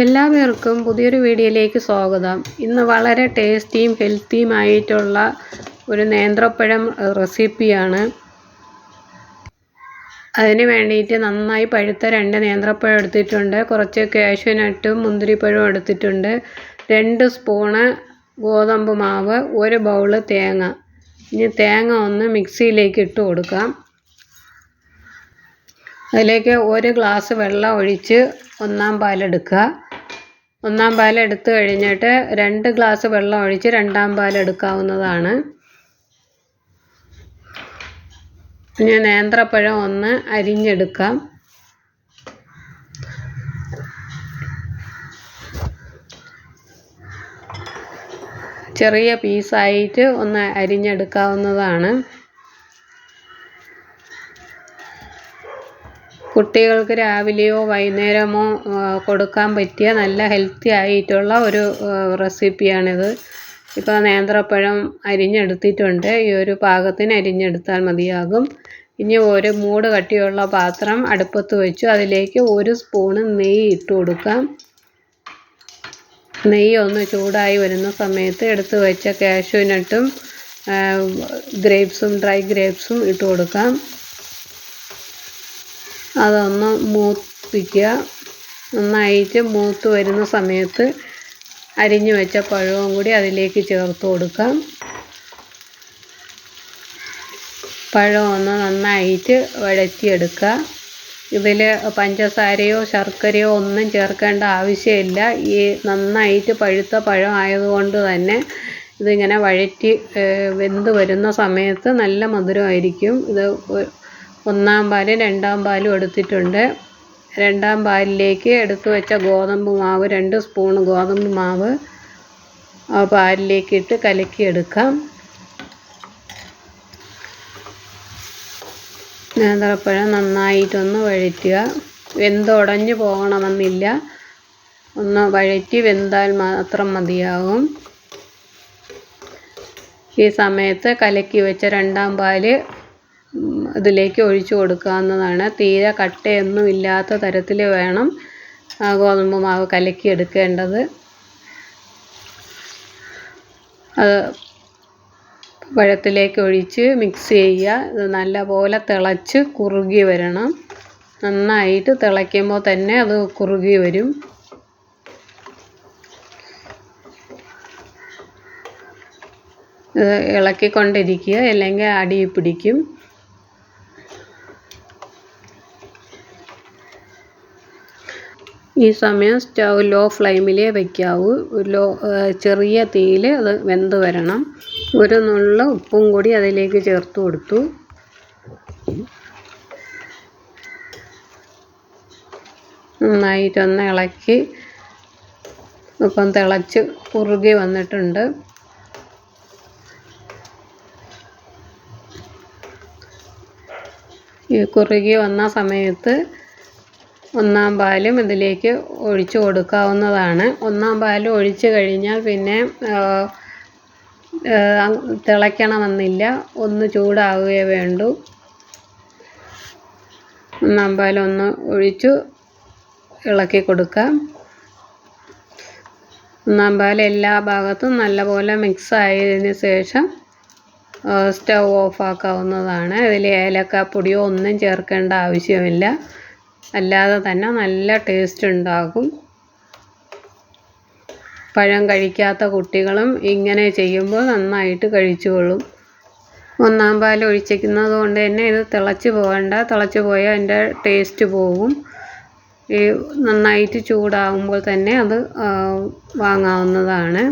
എല്ലാവർക്കും പുതിയൊരു വീഡിയോയിലേക്ക് സ്വാഗതം. ഇന്ന് വളരെ ടേസ്റ്റിയും ഹെൽത്തിയുമായിട്ടുള്ള ഒരു നേന്ത്രപ്പഴം റെസിപ്പിയാണ്. അതിന് വേണ്ടിയിട്ട് നന്നായി പഴുത്ത രണ്ട് നേന്ത്രപ്പഴം എടുത്തിട്ടുണ്ട്. കുറച്ച് കാഷ്യൂനട്ടും മുന്തിരിപ്പഴവും എടുത്തിട്ടുണ്ട്. രണ്ട് സ്പൂണ് ഗോതമ്പ് മാവ് ഒരു ബൗൾ തേങ്ങ. ഇനി തേങ്ങ ഒന്ന് മിക്സിയിലേക്ക് ഇട്ട് കൊടുക്കാം. അതിലേക്ക് ഒരു ഗ്ലാസ് വെള്ളം ഒഴിച്ച് ഒന്നാം പാലെടുക്കുക. ഒന്നാം പാലെടുത്ത് കഴിഞ്ഞിട്ട് രണ്ട് ഗ്ലാസ് വെള്ളം ഒഴിച്ച് രണ്ടാം പാലെടുക്കാവുന്നതാണ് പിന്നെ നേന്ത്രപ്പഴം ഒന്ന് അരിഞ്ഞെടുക്കാം. ചെറിയ പീസായിട്ട് ഒന്ന് അരിഞ്ഞെടുക്കാവുന്നതാണ്. കുട്ടികൾക്ക് രാവിലെയോ വൈകുന്നേരമോ കൊടുക്കാൻ പറ്റിയ നല്ല ഹെൽത്തി ആയിട്ടുള്ള ഒരു റെസിപ്പിയാണിത്. ഇപ്പോൾ നേന്ത്രപ്പഴം അരിഞ്ഞെടുത്തിട്ടുണ്ട്. ഈ ഒരു പാകത്തിന് അരിഞ്ഞെടുത്താൽ മതിയാകും. ഇനി ഒരു മൂട് കട്ടിയുള്ള പാത്രം അടുപ്പത്ത് വെച്ചു. അതിലേക്ക് ഒരു സ്പൂണ് നെയ്യ് ഇട്ട് കൊടുക്കാം. നെയ്യ് ഒന്ന് ചൂടായി വരുന്ന സമയത്ത് എടുത്ത് വെച്ച കാഷ്യൂനട്ടും ഗ്രേപ്സും ഡ്രൈ ഗ്രേപ്സും ഇട്ട് കൊടുക്കാം. അതൊന്ന് മൂപ്പിക്കുക. നന്നായിട്ട് മൂത്ത് വരുന്ന സമയത്ത് അരിഞ്ഞു വെച്ച പഴവും കൂടി അതിലേക്ക് ചേർത്ത് കൊടുക്കാം. പഴം ഒന്ന് നന്നായിട്ട് വഴറ്റിയെടുക്കുക. ഇതിൽ പഞ്ചസാരയോ ശർക്കരയോ ഒന്നും ചേർക്കേണ്ട ആവശ്യമില്ല. ഈ നന്നായിട്ട് പഴുത്ത പഴം ആയതുകൊണ്ട് തന്നെ ഇതിങ്ങനെ വഴറ്റി വെന്ത് വരുന്ന സമയത്ത് നല്ല മധുരമായിരിക്കും. ഇത് ഒന്നാം പാലും രണ്ടാം പാലും എടുത്തിട്ടുണ്ട്. രണ്ടാം പാലിലേക്ക് എടുത്തു വെച്ച ഗോതമ്പ് മാവ് രണ്ട് സ്പൂൺ ഗോതമ്പ് മാവ് ആ പാലിലേക്ക് ഇട്ട് കലക്കിയെടുക്കാം. നേന്ത്രപ്പഴം നന്നായിട്ടൊന്ന് വഴറ്റുക. വെന്തുടഞ്ഞു പോകണമെന്നില്ല. ഒന്ന് വഴറ്റി വെന്താൽ മാത്രം മതിയാകും ഈ സമയത്ത് കലക്കി വെച്ച രണ്ടാം പാൽ ഇതിലേക്ക് ഒഴിച്ചു കൊടുക്കാവുന്നതാണ് തീരെ കട്ടയൊന്നും ഇല്ലാത്ത തരത്തിൽ വേണം ഗോതമ്പ് മാവ് കലക്കി എടുക്കേണ്ടത്. അത് പഴത്തിലേക്ക് ഒഴിച്ച് മിക്സ് ചെയ്യുക. ഇത് നല്ലപോലെ തിളച്ച് കുറുകി വരണം. നന്നായിട്ട് തിളയ്ക്കുമ്പോൾ തന്നെ അത് കുറുകി വരും. ഇളക്കിക്കൊണ്ടിരിക്കുക അല്ലെങ്കിൽ അടി പിടിക്കും. ഈ സമയം സ്റ്റൗ ലോ ഫ്ലെയിമിലേ വയ്ക്കാവൂ ലോ ചെറിയ തീയിൽ അത് വെന്ത് വരണം. ഒരു നുള്ള ഉപ്പും കൂടി അതിലേക്ക് ചേർത്ത് കൊടുത്തു. നന്നായിട്ടൊന്ന് ഇളക്കി ഇപ്പം തിളച്ച് കുറുകി വന്നിട്ടുണ്ട്. ഈ കുറുകി വന്ന സമയത്ത് ഒന്നാം പാലും ഇതിലേക്ക് ഒഴിച്ചു കൊടുക്കാവുന്നതാണ്. ഒന്നാം പാൽ ഒഴിച്ച് കഴിഞ്ഞാൽ പിന്നെ തിളയ്ക്കണമെന്നില്ല. ഒന്ന് ചൂടാവുകയേ വേണ്ടൂ. ഒന്നാം പാലൊന്ന് ഒഴിച്ചു ഇളക്കി കൊടുക്കാം. ഒന്നാം പാൽ എല്ലാ ഭാഗത്തും നല്ലപോലെ മിക്സ് ആയതിന് ശേഷം സ്റ്റൗ ഓഫ് ആക്കാവുന്നതാണ്. ഇതിൽ ഏലക്കാപ്പൊടിയോ ഒന്നും ചേർക്കേണ്ട ആവശ്യമില്ല. അല്ലാതെ തന്നെ നല്ല ടേസ്റ്റ് ഉണ്ടാകും. പഴം കഴിക്കാത്ത കുട്ടികളും ഇങ്ങനെ ചെയ്യുമ്പോൾ നന്നായിട്ട് കഴിച്ചുകൊള്ളും ഒന്നാം പാൽ ഒഴിച്ചിരിക്കുന്നത് കൊണ്ട് തന്നെ ഇത് തിളച്ച് പോകണ്ട. തിളച്ച് പോയാൽ അതിന്റെ ടേസ്റ്റ് പോകും. ഈ നന്നായിട്ട് ചൂടാകുമ്പോൾ തന്നെ അത് വാങ്ങാവുന്നതാണ്.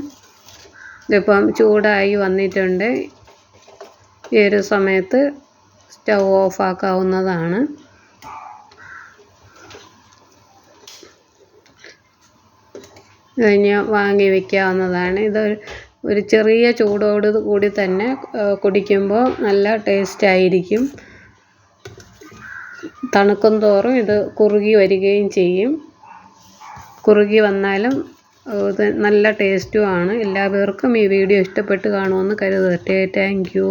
ഇതിപ്പം ചൂടായി വന്നിട്ടുണ്ട്. ഈ ഒരു സമയത്ത് സ്റ്റൗ ഓഫ് ആക്കാവുന്നതാണ്. കഴിഞ്ഞ് വാങ്ങി വയ്ക്കാവുന്നതാണ് ഇത് ഒരു ചെറിയ ചൂടോട് കൂടി തന്നെ കുടിക്കുമ്പോൾ നല്ല ടേസ്റ്റ് ആയിരിക്കും. തണുക്കും തോറും ഇത് കുറുകി വരികയും ചെയ്യും. കുറുകി വന്നാലും ഇത് നല്ല ടേസ്റ്റുമാണ് എല്ലാവർക്കും ഈ വീഡിയോ ഇഷ്ടപ്പെട്ട് കാണുമെന്ന് കരുതട്ടെ താങ്ക് യു